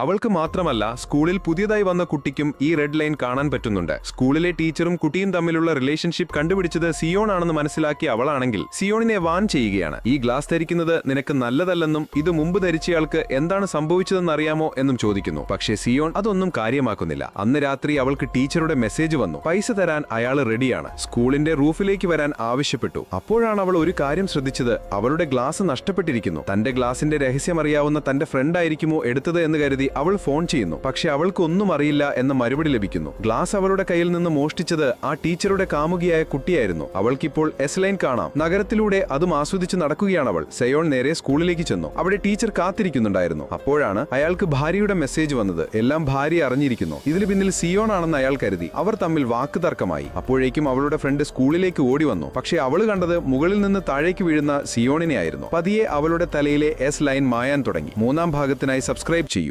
അവൾക്ക് മാത്രമല്ല സ്കൂളിൽ പുതിയതായി വന്ന കുട്ടിക്കും ഈ റെഡ് ലൈൻ കാണാൻ പറ്റുന്നുണ്ട്. സ്കൂളിലെ ടീച്ചറും കുട്ടിയും തമ്മിലുള്ള റിലേഷൻഷിപ്പ് കണ്ടുപിടിച്ചത് സിയോൺ ആണെന്ന് മനസ്സിലാക്കിയ അവളാണെങ്കിൽ സിയോണിനെ വാൻ ചെയ്യുകയാണ്. ഈ ഗ്ലാസ് ധരിക്കുന്നത് നിനക്ക് നല്ലതല്ലെന്നും ഇത് മുമ്പ് ധരിച്ചയാൾക്ക് എന്താണ് സംഭവിച്ചതെന്ന് അറിയാമോ എന്നും ചോദിക്കുന്നു. പക്ഷേ സിയോൺ അതൊന്നും കാര്യമാക്കുന്നില്ല. അന്ന് രാത്രി അവൾക്ക് ടീച്ചറുടെ മെസ്സേജ് വന്നു. പൈസ തരാൻ അയാൾ റെഡിയാണ് സ്കൂളിന്റെ റൂഫിലേക്ക് വരാൻ ആവശ്യപ്പെട്ടു. അപ്പോഴാണ് അവൾ ഒരു കാര്യം ശ്രദ്ധിച്ചത്. അവളുടെ ഗ്ലാസ് നഷ്ടപ്പെട്ടിരിക്കുന്നു. തന്റെ ഗ്ലാസിന്റെ രഹസ്യമറിയാവുന്ന തന്റെ ഫ്രണ്ട് ആയിരിക്കുമോ എടുത്തത് എന്ന് കരുതി അവൾ ഫോൺ ചെയ്യുന്നു. പക്ഷെ അവൾക്കൊന്നും അറിയില്ല എന്ന മറുപടി ലഭിക്കുന്നു. ഗ്ലാസ് അവളുടെ കയ്യിൽ നിന്ന് മോഷ്ടിച്ചത് ആ ടീച്ചറുടെ കാമുകിയായ കുട്ടിയായിരുന്നു. അവൾക്കിപ്പോൾ എസ് ലൈൻ കാണാം. നഗരത്തിലൂടെ അതും ആസ്വദിച്ച് നടക്കുകയാണ് അവൾ സയോൺ നേരെ സ്കൂളിലേക്ക് ചെന്നു. അവിടെ ടീച്ചർ കാത്തിരിക്കുന്നുണ്ടായിരുന്നു. അപ്പോഴാണ് അയാൾക്ക് ഭാര്യയുടെ മെസ്സേജ് വന്നത്. എല്ലാം ഭാര്യ അറിഞ്ഞിരിക്കുന്നു. ഇതിന് പിന്നിൽ സിയോൺ ആണെന്ന് അയാൾ കരുതി. അവർ തമ്മിൽ വാക്ക് തർക്കമായി അപ്പോഴേക്കും അവളുടെ ഫ്രണ്ട് സ്കൂളിലേക്ക് ഓടി വന്നു. പക്ഷേ അവൾ കണ്ടത് മുകളിൽ നിന്ന് താഴേക്ക് വീഴുന്ന സിയോണിനെ ആയിരുന്നു പതിയെ അവളുടെ തലയിലെ എസ് ലൈൻ മായാൻ തുടങ്ങി. മൂന്നാം ഭാഗത്തിനായി സബ്സ്ക്രൈബ് ചെയ്യൂ.